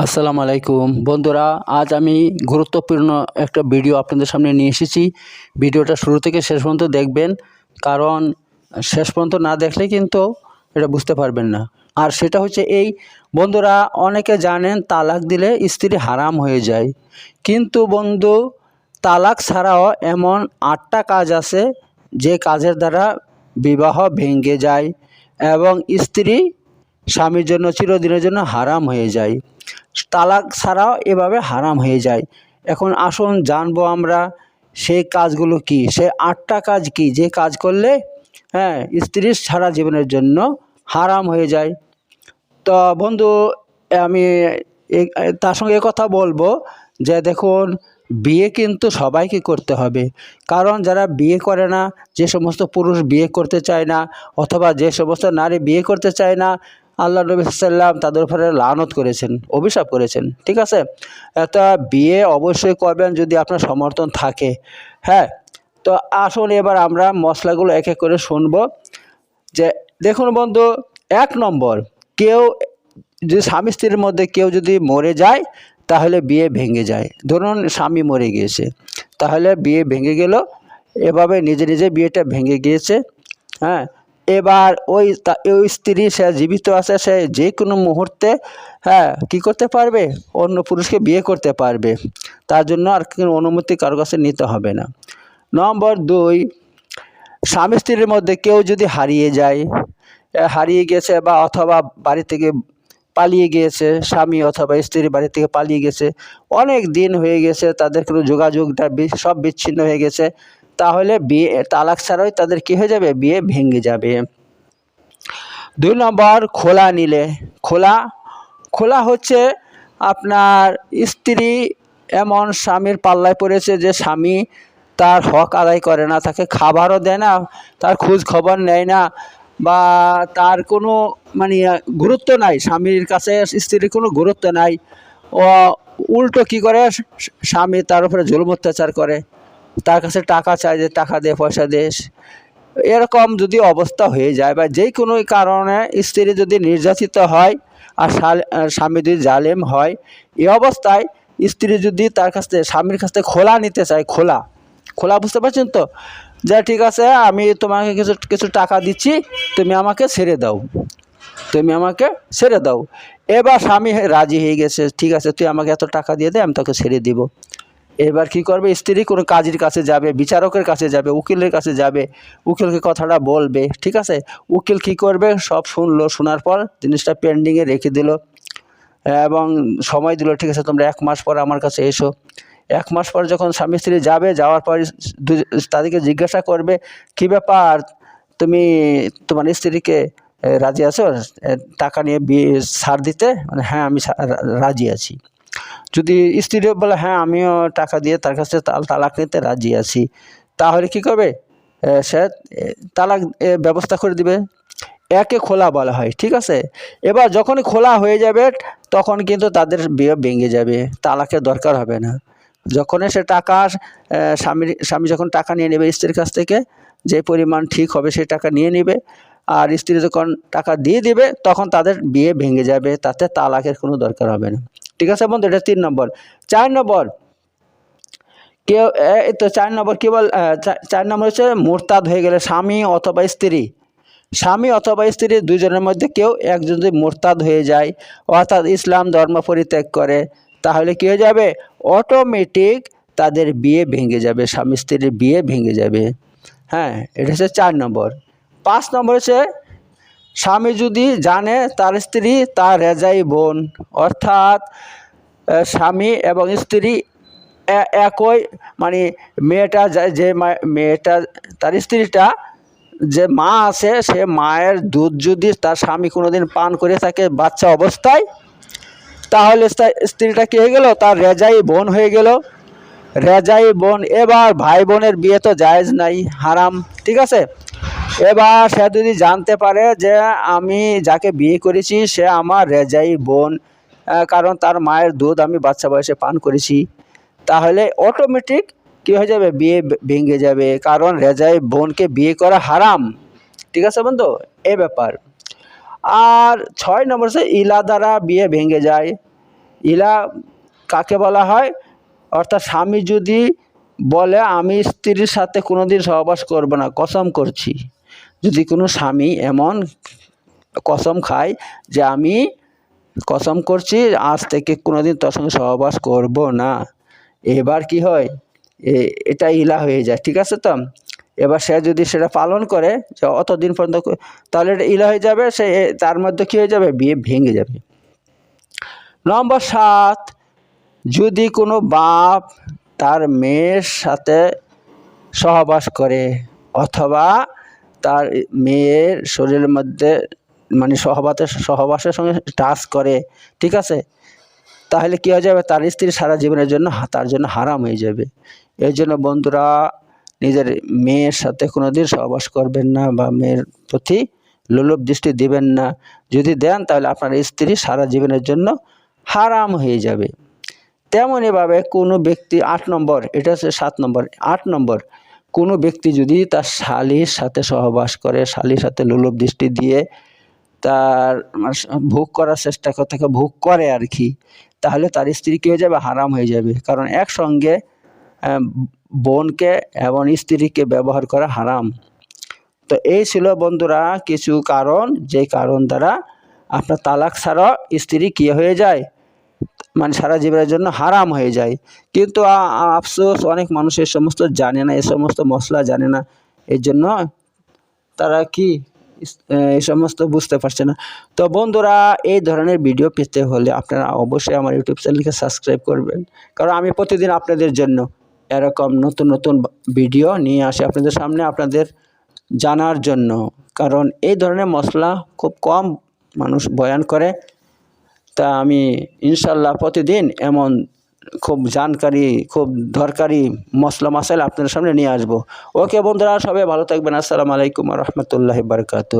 আসসালামু আলাইকুম। বন্ধুরা, আজ আমি গুরুত্বপূর্ণ একটা ভিডিও আপনাদের সামনে নিয়ে এসেছি। ভিডিওটা শুরু থেকে শেষ পর্যন্ত দেখবেন, কারণ শেষ পর্যন্ত না দেখলে কিন্তু এটা বুঝতে পারবেন না। আর সেটা হচ্ছে এই, বন্ধুরা, অনেকে জানেন তালাক দিলে স্ত্রী হারাম হয়ে যায়। কিন্তু বন্ধু, তালাক ছাড়াও এমন আটটা কাজ আছে যে কাজের দ্বারা বিবাহ ভেঙে যায় এবং স্ত্রী স্বামীর জন্য, চিরদিনের জন্য হারাম হয়ে যায়। তালাক ছাড়াও এভাবে হারাম হয়ে যায়। এখন আসুন জানব আমরা সেই কাজগুলো কি? সে আটটা কাজ কি? যে কাজ করলে হ্যাঁ স্ত্রীর সারা জীবনের জন্য হারাম হয়ে যায়। তো বন্ধু, আমি তার সঙ্গে কথা বলব যে দেখুন, বিয়ে কিন্তু সবাইকে করতে হবে। কারণ যারা বিয়ে করে না, যে সমস্ত পুরুষ বিয়ে করতে চায় না, অথবা যে সমস্ত নারী বিয়ে করতে চায় না আল্লাহ নবী সাল্লাম তাদের উপরে লানত করেছেন, অভিশাপ করেছেন, ঠিক আছে? তা বিয়ে অবশ্যই করবেন যদি আপনার সমর্থন থাকে হ্যাঁ? তো আসুন এবার আমরা মশলাগুলো এক এক করে শুনব। যে দেখুন বন্ধু, এক নম্বর, কেউ যে স্বামী স্ত্রীর মধ্যে কেউ যদি মরে যায়, তাহলে বিয়ে ভেঙে যায়। ধরুন স্বামী মরে গিয়েছে, তাহলে বিয়ে ভেঙে গেল, এভাবে নিজে নিজে বিয়েটা ভেঙে গিয়েছে হ্যাঁ? এবার ওই ওই স্ত্রী সে জীবিত আছে, সে যে কোনো মুহূর্তে হ্যাঁ কি করতে পারবে? অন্য পুরুষকে বিয়ে করতে পারবে। তার জন্য আর কোনো অনুমতি কারও কাছে নিতে হবে না। নম্বর দুই, স্বামী স্ত্রীর মধ্যে কেউ যদি হারিয়ে যায় হারিয়ে গেছে বা অথবা বাড়ি থেকে পালিয়ে গিয়েছে, স্বামী অথবা স্ত্রী বাড়ি থেকে পালিয়ে গেছে, অনেক দিন হয়ে গেছে, তাদের কোনো যোগাযোগটা সব বিচ্ছিন্ন হয়ে গেছে তাহলে বিয়ে, তালাক ছাড়াই তাদের কি হয়ে যাবে? বিয়ে ভেঙে যাবে। দুই নম্বর, খোলা নিলে। খোলা খোলা হচ্ছে আপনার স্ত্রী এমন স্বামীর পাল্লায় পড়েছে যে স্বামী তার হক আদায় করে না, তাকে খাবারও দেয় না, তার খোঁজ খবর নেয় না বা তার কোনো মানে গুরুত্ব নাই, স্বামীর কাছে স্ত্রীর কোনো গুরুত্ব নাই। ও উল্টো কি করে? স্বামী তার উপরে জুলুম অত্যাচার করে। তার কাছে টাকা চায় যে টাকা দে, পয়সা দে এরকম যদি অবস্থা হয়ে যায় বা যে কোনো কারণে স্ত্রী যদি নির্যাতিত হয় আর স্বামী যদি জালেম হয় এই অবস্থায় স্ত্রী যদি তার কাছ থেকে, স্বামীর কাছ থেকে খোলা নিতে চায়, খোলা। খোলা বুঝতে পারছেন তো? যে ঠিক আছে, আমি তোমাকে কিছু কিছু টাকা দিচ্ছি, তুমি আমাকে ছেড়ে দাও। তুমি আমাকে ছেড়ে দাও। এবার স্বামী রাজি হয়ে গেছে, ঠিক আছে, তুই আমাকে এত টাকা দিয়ে দে, আমি তোকে ছেড়ে দিব। এবার কি করবে? স্ত্রী কোনো কাজের কাছে যাবে, বিচারকের কাছে যাবে, উকিলের কাছে যাবে, উকিলকে কথাটা বলবে, ঠিক আছে? উকিল কি করবে? সব শুনলো, শোনার পর জিনিসটা পেন্ডিংয়ে রেখে দিল এবং সময় দিল, ঠিক আছে, তোমরা এক মাস পর আমার কাছে এসো। এক মাস পর যখন স্বামী স্ত্রী যাবে, যাওয়ার পর তাদেরকে জিজ্ঞাসা করবে, কি ব্যাপার? তুমি তোমার স্ত্রীকে রাজি আছো? টাকা নিয়ে বিয়ে ছাড় দিতে? মানে হ্যাঁ আমি রাজি আছি। যদি স্ত্রী বলে হ্যাঁ আমিও টাকা দিয়ে তার কাছে তাল- তালাক নিতে রাজি আছি। তাহলে কি করবে? সে তালাক ব্যবস্থা করে দিবে। একে খোলা বলা হয়, ঠিক আছে? এবার যখন খোলা হয়ে যাবে, তখন কিন্তু তাদের বিয়ে ভেঙে যাবে, তালাকের দরকার হবে না। যখনই সে টাকা স্বামীর, স্বামী যখন টাকা নিয়ে নেবে স্ত্রীর কাছ থেকে, যে পরিমাণ ঠিক হবে সেই টাকা নিয়ে নেবে, আর স্ত্রী যখন টাকা দিয়ে দিবে, তখন তাদের বিয়ে ভেঙে যাবে, তাতে তালাকের কোনো দরকার হবে না। ঠিক আছে বন্ধু? এটা তিন নম্বর। চার নম্বর, কেউ তো চার নম্বর কি বল চার নম্বর হচ্ছে মোরতাদ হয়ে গেলে স্বামী অথবা স্ত্রী। স্বামী অথবা স্ত্রী দুজনের মধ্যে কেউ একজন যদি মোরতাদ হয়ে যায়, অর্থাৎ ইসলাম ধর্ম পরিত্যাগ করে, তাহলে কি হয়ে যাবে? অটোমেটিক তাদের বিয়ে ভেঙে যাবে, স্বামী স্ত্রীর বিয়ে ভেঙে যাবে। হ্যাঁ এটা হচ্ছে চার নম্বর। পাঁচ নম্বর হচ্ছে স্বামী যদি জানে তার স্ত্রী তার রেজাই বোন, অর্থাৎ স্বামী এবং স্ত্রী একই মানে মেয়েটা যে মেয়েটা, তার স্ত্রীটা যে মা আছে, সে মায়ের দুধ যদি তার স্বামী কোনোদিন পান করে থাকে বাচ্চা অবস্থায়, তাহলে স্তা- স্ত্রীটা কি হয়ে গেল? তার রেজাই বোন হয়ে গেল। রেজাই বোন, এবার ভাই বোনের বিয়ে তো জায়েজ নাই, হারাম, ঠিক আছে? এবার সে যদি জানতে পারে যে আমি যাকে বিয়ে করেছি, সে আমার রেজাই বোন কারণ তার মায়ের দুধ আমি বাচ্চা বয়সে পান করেছি, তাহলে অটোমেটিক কী হয়ে যাবে? বিয়ে ভেঙে যাবে। কারণ রেজাই বোনকে বিয়ে করা হারাম। ঠিক আছে বন্ধু? এ ব্যাপার। আর ছয় নম্বর হচ্ছে ইলা দ্বারা বিয়ে ভেঙে যায়। ইলা কাকে বলা হয়? অর্থাৎ স্বামী যদি বলে, আমি স্ত্রীর সাথে কোনোদিন সহবাস করব না, কসম করছি। যদি কোনো স্বামী এমন কসম খায় যে আমি কসম করছি, আজ থেকে কোনোদিন তোর সঙ্গে সহবাস করব না। এবার কি হয়? এটা ইলা হয়ে যায়, ঠিক আছে তো? এবার সে যদি সেটা পালন করে, যে অতদিন পর্যন্ত তাহলে এটা ইলা হয়ে যাবে, সে তার মধ্যে কী হয়ে যাবে? বিয়ে ভেঙে যাবে। নম্বর সাত, যদি কোনো বাপ তার মেয়ের সাথে সহবাস করে, অথবা তার মেয়ের শরীরের মধ্যে মানে সহবাতের, সহবাসের সঙ্গে টাচ করে, ঠিক আছে? তাহলে কী হয়ে যাবে? তার স্ত্রী সারা জীবনের জন্য তার জন্য হারাম হয়ে যাবে। এই জন্য বন্ধুরা, নিজের মেয়ের সাথে কোনোদিন সহবাস করবেন না বা মেয়ের প্রতি লোলভ দৃষ্টি দিবেন না। যদি দেন, তাহলে আপনার স্ত্রী সারা জীবনের জন্য হারাম হয়ে যাবে। তেমনইভাবে কোনো ব্যক্তি আট নম্বর, এটা হচ্ছে সাত নম্বর, আট নম্বর কোনো ব্যক্তি যদি তার শালির সাথে সহবাস করে, শালির সাথে লোলভ দৃষ্টি দিয়ে তার মানে ভোগ করার চেষ্টা থাকে ভোগ করে আর কি, তাহলে তার স্ত্রী কী হয়ে যাবে? হারাম হয়ে যাবে। কারণ একসঙ্গে বোনকে এবং স্ত্রীকে ব্যবহার করা হারাম। তো এই ছিল বন্ধুরা কিছু কারণ, যে কারণ দ্বারা আপনার তালাক ছাড়া স্ত্রী কী হয়ে যায়? মানে সারা জীবনের জন্য হারাম হয়ে যায়। কিন্তু আফসোস, অনেক মানুষ এই সমস্ত জানে না এই সমস্ত মশলা জানে না। এর জন্য তারা কি এই সমস্ত বুঝতে পারছে না। তো বন্ধুরা, এই ধরনের ভিডিও পেতে হলে আপনারা অবশ্যই আমার ইউটিউব চ্যানেলকে সাবস্ক্রাইব করবেন। কারণ আমি প্রতিদিন আপনাদের জন্য এরকম নতুন নতুন ভিডিও নিয়ে আসি আপনাদের সামনে আপনাদের জানার জন্য। কারণ এই ধরনের মশলা খুব কম মানুষ বয়ান করে। তা আমি ইনশাল্লাহ প্রতিদিন এমন খুব জানকারি, খুব দরকারি মশলা মশাইল আপনাদের সামনে নিয়ে আসব। ওকে বন্ধুরা, সবাই ভালো থাকবেন। আসসালামু আলাইকুম রহমতুল্লাহ বারকাত